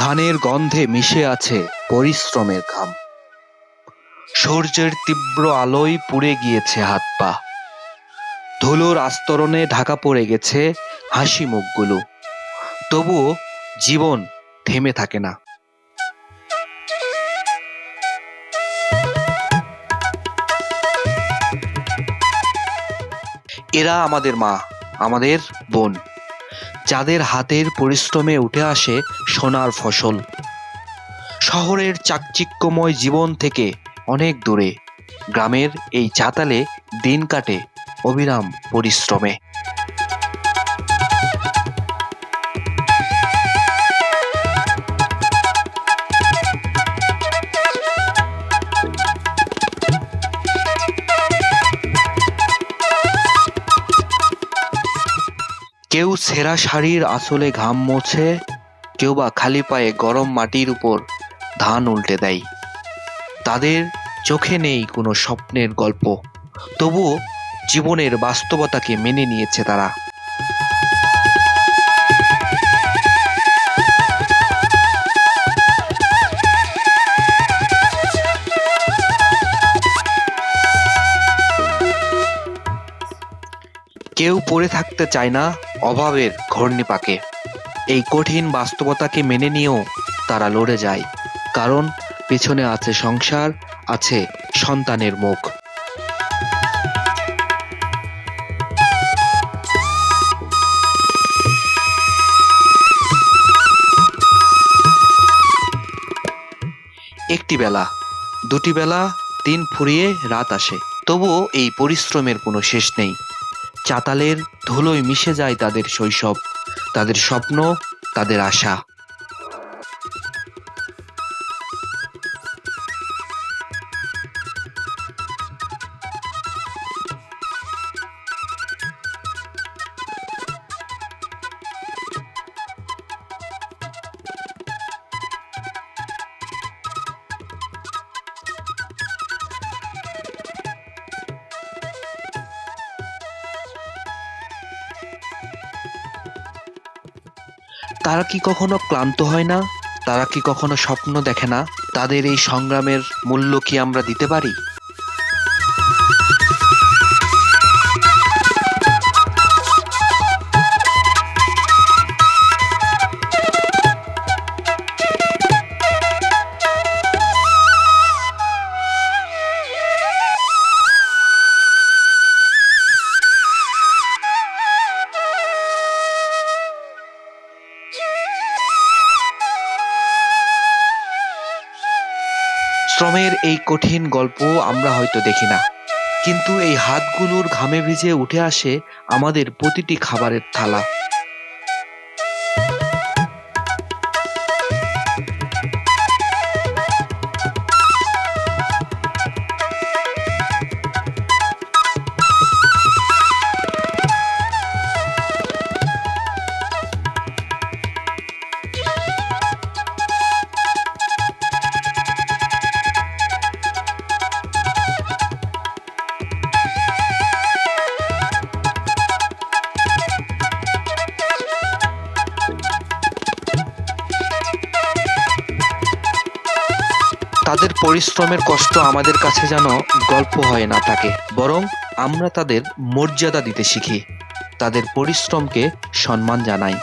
ধানের গন্ধে মিশে আছে পরিশ্রমের ঘাম। সূর্যের তীব্র আলোয় পুড়ে গিয়েছে হাত পা। ধুলোর আস্তরণে ঢাকা পড়ে গেছে হাসি মুখগুলো। তবুও জীবন থেমে থাকে না। এরা আমাদের মা, আমাদের বোন। যাদের হাতের পরিশ্রমে উঠে আসে সোনার ফসল। শহরের চাকচিক্যময় জীবন থেকে অনেক দূরে। গ্রামের এই চাতালে দিন কাটে অবিরাম পরিশ্রমে। কেউ সেরা শাড়ির আসলে ঘাম মোছে, কেউ বা খালি পায়ে গরম মাটির উপর ধান উল্টে দেয়। তাদের চোখে নেই কোনো স্বপ্নের গল্প, তবুও জীবনের বাস্তবতাকে মেনে নিয়েছে তারা। কেউ পড়ে থাকতে চায় না অভাবের ঘূর্ণিপাকে। এই কঠিন বাস্তবতাকে মেনে নিয়েও তারা লড়ে যায়, কারণ পেছনে আছে সংসার, আছে সন্তানের মুখ। একটি বেলা, দুটি বেলা দিন ফুরিয়ে রাত আসে। তবুও এই পরিশ্রমের কোনো শেষ নেই। চাতালের ধুলোয় মিশে যায় তাদের শৈশব তাদের স্বপ্ন তাদের আশা। তারা কি কখনো ক্লান্ত হয় না? তারা কি কখনো স্বপ্ন দেখে না? তাদের এই সংগ্রামের মূল্য কি আমরা দিতে পারি? শ্রমের এই কঠিন গল্প আমরা হয়তো দেখি না। কিন্তু এই হাতগুলোর ঘামে ভিজে উঠে আসে আমাদের প্রতিটি খাবারের থালা। তাদের পরিশ্রমের কষ্ট আমাদের কাছে যেন গল্প হয়ে না থাকে, বরং আমরা তাদের মর্যাদা দিতে শিখি, তাদের পরিশ্রমকে সম্মান জানাই।